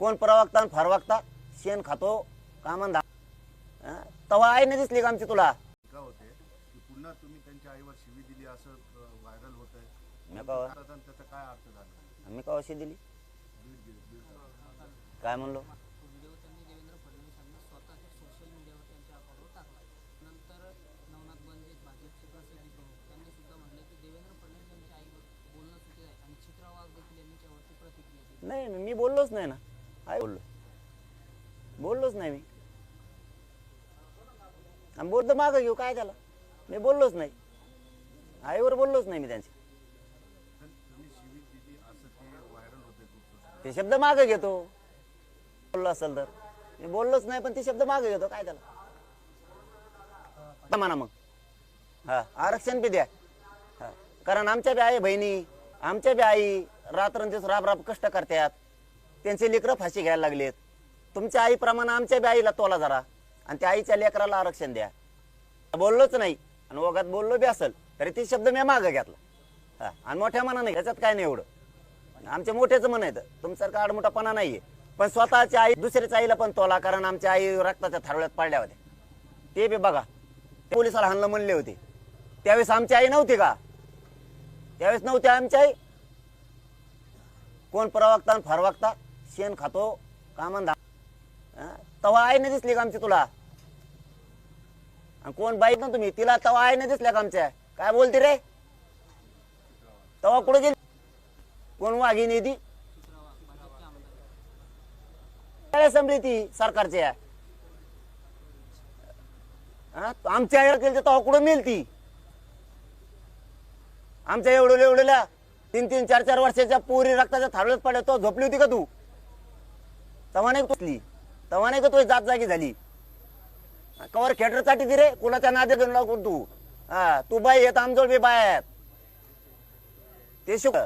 कोण प्रवक्ता आणि फरवक्ता? शेण खातो कामन हं? तवा आहे ना दिसली का आमची तुला? टीका होते? की पुन्हा तुम्ही त्यांच्या आईवर शिवी दिली असं व्हायरल होत आहे. त्याचा काय अर्थ झाला? मी कवाशी दिली? काय म्हणलो? व्हिडिओ त्यांनी देवेंद्र फडणवीसांना स्वतःच्या सोशल मीडियावर त्यांच्या अकाउंटवर टाकला. नंतर नवनाथ बंदे भाजपचे प्रसिद्धी प्रमुख त्यांनी सुद्धा म्हटले की देवेंद्र फडणवीस यांच्या आईवर बोलणं चुकीचं आहे. आणि चित्रा वाघ देखील यांनी त्यावरती प्रतिक्रिया दिली. नाही मी बोललोच नाही ना. काय बोललो बोललोच नाही मी. आणि बोलतो मागं घेऊ काय त्याला मी बोललोच नाही. आईवर बोललोच नाही मी त्यांचे ते शब्द माग घेतो. बोललो असेल तर. मी बोललोच नाही पण ते शब्द माग घेतो. काय त्याला म्हणा मग. हा आरक्षण बी द्या. हा. कारण आमच्या बी आई बहिणी आमच्या बी आई रात्रंदिवस राब राब कष्ट करतात. त्यांचे लेकरं फाशी घ्यायला लागलेत. तुमच्या आईप्रमाणे आमच्या बी आईला तोला जरा. आणि त्या आईच्या लेकराला आरक्षण द्या. बोललोच नाही. आणि ओघात बोललो बी असेल तरी ते शब्द मी मागं घेतला. हा आणि मोठ्या मना नाही ह्याच्यात काय नाही एवढं. आमच्या मोठ्याचं म्हण आहे तुमच्यासारखा आडमोठापणा नाहीये. पण स्वतःची आई दुसऱ्याच्या आईला पण तोला कारण आमच्या आई रक्ताच्या थारोळ्यात पडल्या होत्या. ते बी बघा. पोलिसाला हाणलं म्हणले होते. त्यावेळेस आमची आई नव्हती का? त्यावेळेस नव्हती आमची आई. कोण प्रवक्ता आणि फरवक्ता शेण खातो का धा तवा आई नाही दिसली का आमची तुला? आणि कोण बाईक ना तुम्ही? तिला तवा आई नाही दिसल्या का आमच्या? काय बोलते रे? तवा कुठे गेली? कोण वाघिनी ती काय संभली ती सरकारच्या. हा? आमच्या आईला केली तवा कुठं मिळेल ती आमच्या एवढ्या एवढ्याला तीन तीन चार चार वर्षाच्या पोरी रक्ताच्या थारळत पडल्या तो झोपली होती का तू? तव्हा नाही तुटली तव्हा नाही का तुझी जात जागी झाली? कवर खेटरसाठी ती रे कुणाच्या नादे घेऊन लागून तू? हा तू बाई येत आमजोड बी बाय आहेत. ते शुक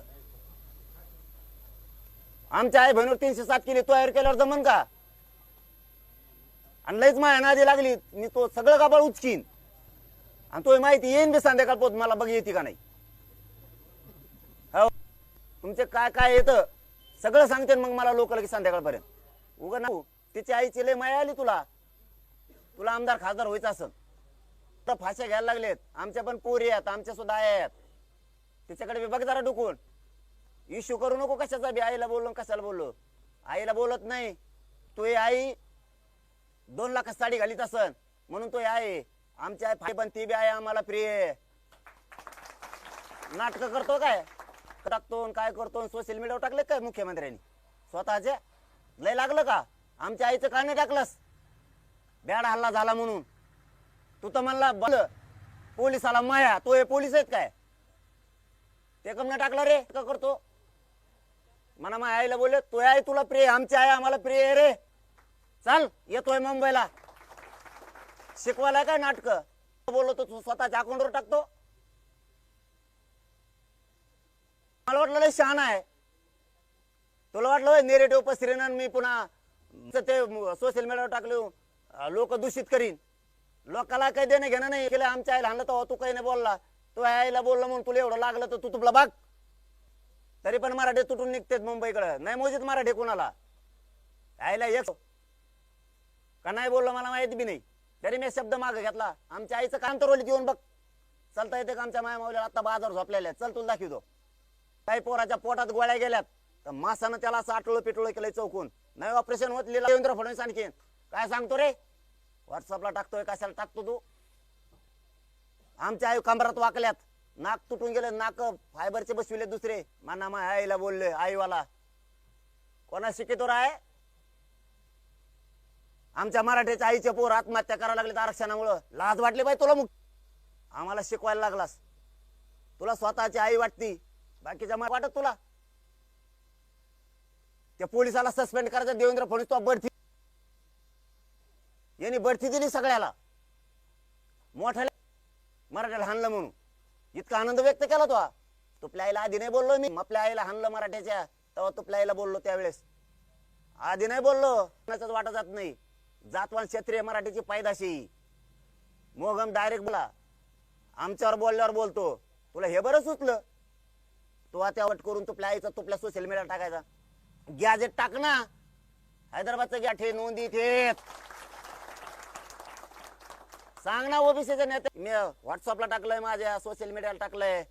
आमच्या आई बहिणीवर तीनशे सात केली तयार केल्यावर जमन का? आणि लईच माया नादी लागली मी तो सगळं कापड उचकीन. आणि तो माहिती येईन बी संध्याकाळ पोत मला बघ येते का नाही? हो. तुमचे काय काय येतं? सगळं सांगते मग मला लोक की संध्याकाळपर्यंत. उगा ना तिची आईची लय माया आली तुला. तुला आमदार खासदार व्हायचं असं तर फाश्या घ्यायला लागलेत. आमच्या पण पोरी आहेत आमच्या सुद्धा आया आहेत. तिच्याकडे बी बघ जरा डुकून. इश्यू करू नको कशाचा बी आईला बोललो कशाला बोललो. आईला बोलत नाही. तू आई दोन लाखात साडी घालीत असन. म्हणून तो आहे आमची आई पण ती बी आहे आम्हाला प्रिय नाटक करतो काय? टाकतो आणि काय करतो सोशल मीडियावर टाकले काय मुख्यमंत्र्यांनी? स्वतःच्या लय लागलं का? आमच्या आईचं का नाही टाकलंस? बॅड हल्ला झाला म्हणून. तू तर म्हणला बल पोलिसाला माया तो हे पोलीस आहेत काय? ते कम नाही टाकलं रे का करतो? मला माझ्या आईला बोलले तो आहे तुला प्रिय आमची आई आम्हाला प्रिय आहे रे. चाल येतोय मुंबईला. शिकवायला काय नाटक? बोललो तू स्वतःच्या अकाउंटवर टाकतो. मला वाटलं लय शहाणा आहे. तुला वाटलं नेरेटिव्ह पसरेन मी पुन्हा ते सोशल मीडियावर टाकले? लोक दूषित करीन. लोकाला काही देणं घेणं नाही. केलं आमच्या आईला हाणलं तर तू काही नाही बोलला. तू आईला बोलला म्हणून तुला एवढं लागलं तर तू तुला बघ. तरी पण मराठी तुटून निघतेत मुंबईकडे. नाही मोजीत मराठी कुणाला? आईला एक का नाही बोललो मला माहीत बी नाही. तरी मी शब्द मागे घेतला. आमच्या आईचं काम तर येऊन बघ. चलता येते का आमच्या माया माऊलीला? आता बाजार झोपलेल्या चल तुला दाखवतो. काही पोराच्या पोटात गोळ्या गेल्यात. तर मासानं त्याला असं आटोळं पिटोळं केलंय चौकून. नाही ऑपरेशन होत लिहिला देवेंद्र फडणवीस आणखीन. काय सांगतो रे? व्हॉट्सअपला टाकतोय कशाला टाकतो तू? आमच्या आई कमरात वाकल्यात. नाक तुटून गेले नाक फायबरचे बसविले दुसरे. माना मा आईला बोलले आईवाला. कोणा शिकितो राय? आमच्या मराठीच्या आईचे पोर आत्महत्या करायला लागले आरक्षणामुळं. लाज वाटली बाई तुला मुख आम्हाला शिकवायला लागलास. तुला स्वतःची आई वाटती. बाकीच्या मला वाटत तुला? त्या पोलिसाला सस्पेंड करायचं देवेंद्र फडणवीस तो बढती यांनी बढती दिली सगळ्याला. मोठ्याला मराठ्याला हाणलं म्हणून. इतका आनंद व्यक्त केला तो तुपल्या आईला आधी नाही बोललो मी. आपल्या आईला हाणलं मराठ्याच्या. तेव्हा तुपल्या आईला बोललो त्यावेळेस. आधी नाही बोललो. कोणाचाच वाटत जात नाही. जातवान क्षेत्रीय मराठीची पायदाशी. मोगम डायरेक्ट बोला. आमच्यावर बोलल्यावर बोलतो. तुला हे बरं सुचलं? तो आता वट करून तुपल्या आईचा तुपल्या सोशल मीडिया टाकायचा. गॅजेट टाक ना. हैदराबादचं घ्या ठे नोंदी ठे. सांग ना ओबीसीचे नेते. मी व्हॉट्सअपला टाकलंय माझ्या सोशल मीडियाला टाकलंय.